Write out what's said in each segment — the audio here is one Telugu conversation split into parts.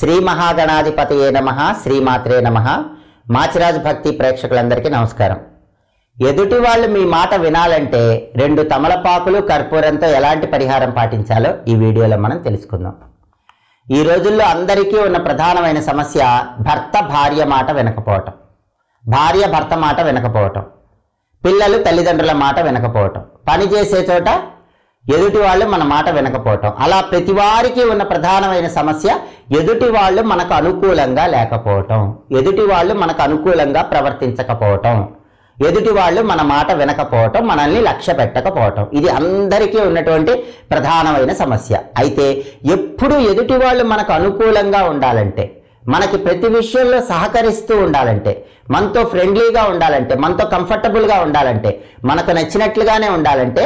శ్రీ మహాగణాధిపతయే నమ? శ్రీమాత్రే నమ. మాచిరాజ్ భక్తి ప్రేక్షకులందరికీ నమస్కారం. ఎదుటి వాళ్ళు మీ మాట వినాలంటే రెండు తమలపాకులు కర్పూరంతో ఎలాంటి పరిహారం పాటించాలో ఈ వీడియోలో మనం తెలుసుకుందాం. ఈ రోజుల్లో అందరికీ ఉన్న ప్రధానమైన సమస్య భర్త భార్య మాట వినకపోవటం. భార్య భర్త మాట వినకపోవటం. పిల్లలు తల్లిదండ్రుల మాట వినకపోవటం. పని చేసే చోట ఎదుటి వాళ్ళు మన మాట వినకపోవటం. అలా ప్రతి వారికి ఉన్న ప్రధానమైన సమస్య ఎదుటి వాళ్ళు మనకు అనుకూలంగా లేకపోవటం. ఎదుటి వాళ్ళు మనకు అనుకూలంగా ప్రవర్తించకపోవటం. ఎదుటి వాళ్ళు మన మాట వినకపోవటం మనల్ని లక్ష్య పెట్టకపోవటం. ఇది అందరికీ ఉన్నటువంటి ప్రధానమైన సమస్య. అయితే ఎప్పుడు ఎదుటి వాళ్ళు మనకు అనుకూలంగా ఉండాలంటే మనకి ప్రతి విషయంలో సహకరిస్తూ ఉండాలంటే మనతో ఫ్రెండ్లీగా ఉండాలంటే మనతో కంఫర్టబుల్గా ఉండాలంటే మనకు నచ్చినట్లుగానే ఉండాలంటే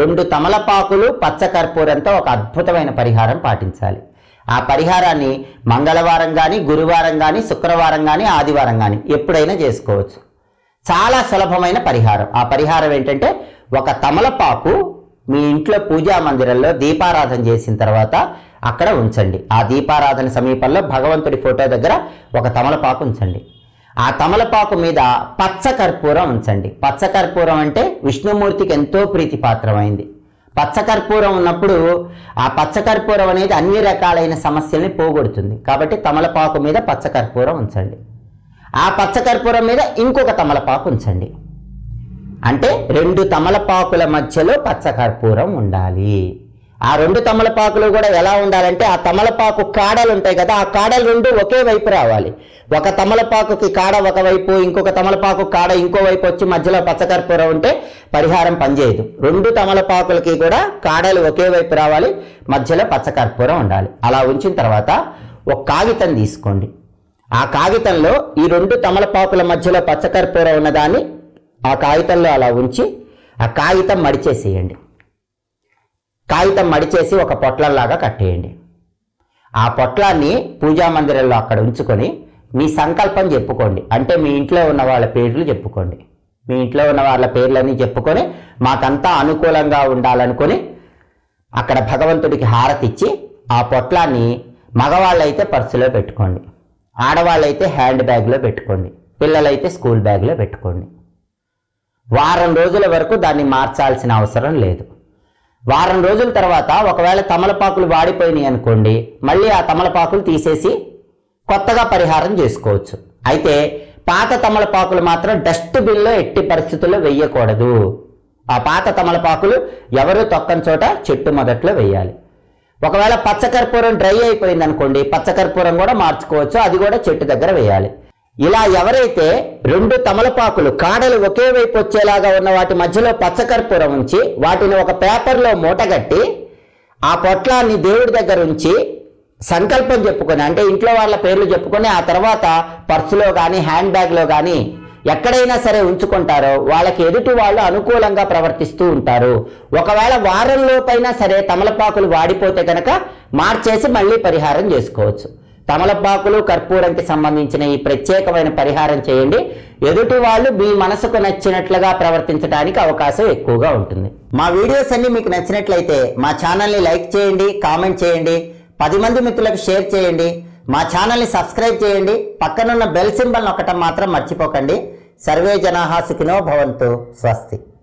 రెండు తమలపాకులు పచ్చకర్పూరంతో ఒక అద్భుతమైన పరిహారం పాటించాలి. ఆ పరిహారాన్ని మంగళవారం కానీ గురువారం కానీ శుక్రవారం కానీ ఆదివారం కానీ ఎప్పుడైనా చేసుకోవచ్చు. చాలా సులభమైన పరిహారం. ఆ పరిహారం ఏంటంటే ఒక తమలపాకు మీ ఇంట్లో పూజా మందిరంలో దీపారాధన చేసిన తర్వాత అక్కడ ఉంచండి. ఆ దీపారాధన సమీపంలో భగవంతుడి ఫోటో దగ్గర ఒక తమలపాకు ఉంచండి. ఆ తమలపాకు మీద పచ్చ కర్పూరం ఉంచండి. పచ్చ కర్పూరం అంటే విష్ణుమూర్తికి ఎంతో ప్రీతిపాత్రమైంది. పచ్చ కర్పూరం ఉన్నప్పుడు ఆ పచ్చ కర్పూరం అనేది అన్ని రకాలైన సమస్యల్ని పోగొడుతుంది. కాబట్టి తమలపాకు మీద పచ్చ కర్పూరం ఉంచండి. ఆ పచ్చ కర్పూరం మీద ఇంకొక తమలపాకు ఉంచండి. అంటే రెండు తమలపాకుల మధ్యలో పచ్చ కర్పూరం ఉండాలి. ఆ రెండు తమలపాకులు కూడా ఎలా ఉండాలంటే ఆ తమలపాకు కాడలు ఉంటాయి కదా ఆ కాడలు రెండు ఒకే వైపు రావాలి. ఒక తమలపాకుకి కాడ ఒకవైపు ఇంకొక తమలపాకు కాడ ఇంకో వైపు వచ్చి మధ్యలో పచ్చకర్పూరం ఉంటే పరిహారం పనిచేయదు. రెండు తమలపాకులకి కూడా కాడలు ఒకే వైపు రావాలి మధ్యలో పచ్చకర్పూరం ఉండాలి. అలా ఉంచిన తర్వాత ఒక కాగితం తీసుకోండి. ఆ కాగితంలో ఈ రెండు తమలపాకుల మధ్యలో పచ్చకర్పూరం ఉన్నదాన్ని ఆ కాగితంలో అలా ఉంచి ఆ కాగితం మడిచేసేయండి. కాగితం మడిచేసి ఒక పొట్లలాగా కట్టేయండి. ఆ పొట్లాన్ని పూజా మందిరంలో అక్కడ ఉంచుకొని మీ సంకల్పం చెప్పుకోండి. అంటే మీ ఇంట్లో ఉన్న వాళ్ళ పేర్లు చెప్పుకోండి. మీ ఇంట్లో ఉన్న వాళ్ళ పేర్లన్నీ చెప్పుకొని మాకంతా అనుకూలంగా ఉండాలనుకొని అక్కడ భగవంతుడికి హారతిచ్చి ఆ పొట్లాన్ని మగవాళ్ళైతే పర్సులో పెట్టుకోండి. ఆడవాళ్ళైతే హ్యాండ్ బ్యాగ్లో పెట్టుకోండి. పిల్లలైతే స్కూల్ బ్యాగ్లో పెట్టుకోండి. వారం రోజుల వరకు దాన్ని మార్చాల్సిన అవసరం లేదు. వారం రోజుల తర్వాత ఒకవేళ తమలపాకులు వాడిపోయినాయి అనుకోండి మళ్ళీ ఆ తమలపాకులు తీసేసి కొత్తగా పరిహారం చేసుకోవచ్చు. అయితే పాత తమలపాకులు మాత్రం డస్ట్బిన్లో ఎట్టి పరిస్థితుల్లో వెయ్యకూడదు ఆ పాత తమలపాకులు ఎవరు తొక్కని చోట చెట్టు మొదట్లో వెయ్యాలి ఒకవేళ పచ్చకర్పూరం డ్రై అయిపోయింది అనుకోండి పచ్చకర్పూరం కూడా మార్చుకోవచ్చు అది కూడా చెట్టు దగ్గర వేయాలి. ఇలా ఎవరైతే రెండు తమలపాకులు కాడలు ఒకే వైపు వచ్చేలాగా ఉన్న వాటి మధ్యలో పచ్చకర్పూరం ఉంచి వాటిని ఒక పేపర్లో మూటగట్టి ఆ పొట్లాన్ని దేవుడి దగ్గర ఉంచి సంకల్పం చెప్పుకొని అంటే ఇంట్లో వాళ్ళ పేర్లు చెప్పుకొని ఆ తర్వాత పర్సులో కానీ హ్యాండ్ బ్యాగ్లో కానీ ఎక్కడైనా సరే ఉంచుకుంటారో వాళ్ళకి ఎదుటి వాళ్ళు అనుకూలంగా ప్రవర్తిస్తూ ఉంటారు. ఒకవేళ వారంలోపైనా సరే తమలపాకులు వాడిపోతే కనుక మార్చేసి మళ్ళీ పరిహారం చేసుకోవచ్చు. తమలపాకులు కర్పూరంకి సంబంధించిన ఈ ప్రత్యేకమైన పరిహారం చేయండి. ఎదుటి వాళ్ళు మీ మనసుకు నచ్చినట్లుగా ప్రవర్తించడానికి అవకాశం ఎక్కువగా ఉంటుంది. మా వీడియోస్ అన్ని మీకు నచ్చినట్లయితే మా ఛానల్ని లైక్ చేయండి కామెంట్ చేయండి పది మంది మిత్రులకు షేర్ చేయండి మా ఛానల్ని సబ్స్క్రైబ్ చేయండి పక్కనున్న బెల్ సింబల్ నొక్కటం మాత్రం మర్చిపోకండి. సర్వే జనాహా సుఖినో భవంతు స్వస్తి.